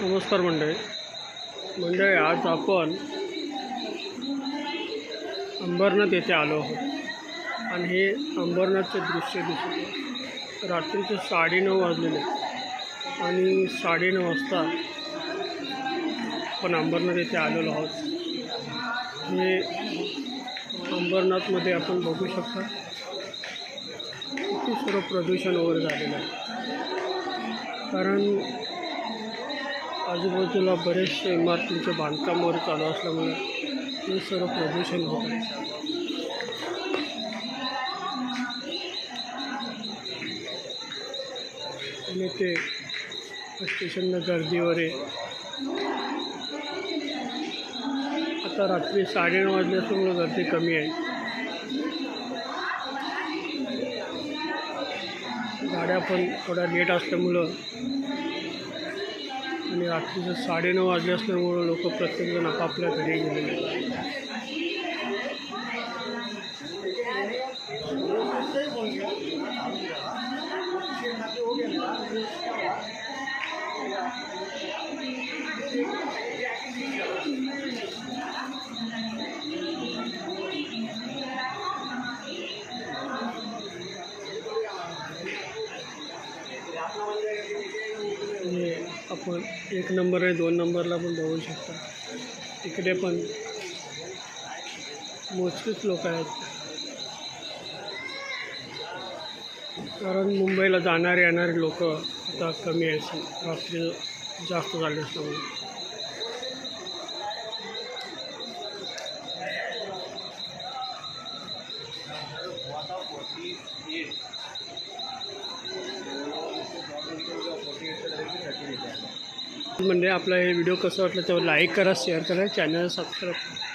नमस्कार मंडळी. मंडळी आज आपण अंबरनाथ येथे आलो आहोत. आणि हे अंबरनाथचे दृश्य दिसत रात्रीचे साडेनऊ वाजलेले. आणि साडेनऊ वाजता आपण अंबरनाथ येथे आलेलो आहोत. हे अंबरनाथमध्ये आपण बघू शकता किती सर्व प्रदूषण वगैरे झालेलं आहे. कारण आजूबाजूला बरेचसे इमारतींचे बांधकाम वगैरे चालू असल्यामुळे ते सर्व प्रदूषण होत आहे. आणि ते स्टेशनला गर्दी वगैरे आता रात्री साडेनऊ वाजले असल्यामुळे गर्दी कमी आहे. गाड्या पण थोड्या लेट असल्यामुळं आणि रात्रीचं साडेनऊ वाजले असल्यामुळं लोक प्रत्येकजण आपापल्या घरी गेलेले आहेत. आणि आपण एक नंबर आहे दोन नंबरला पण बघू शकता. तिकडे पण मोजकेच लोक आहेत. कारण मुंबईला जाणारे येणारे लोक आता कमी आहेत. रात्री जास्त झाले असल्यामुळे म्हणजे आपला हे व्हिडिओ कसं वाटलं तेव्हा लाईक करा शेअर करा चॅनल सबस्क्राईब करा.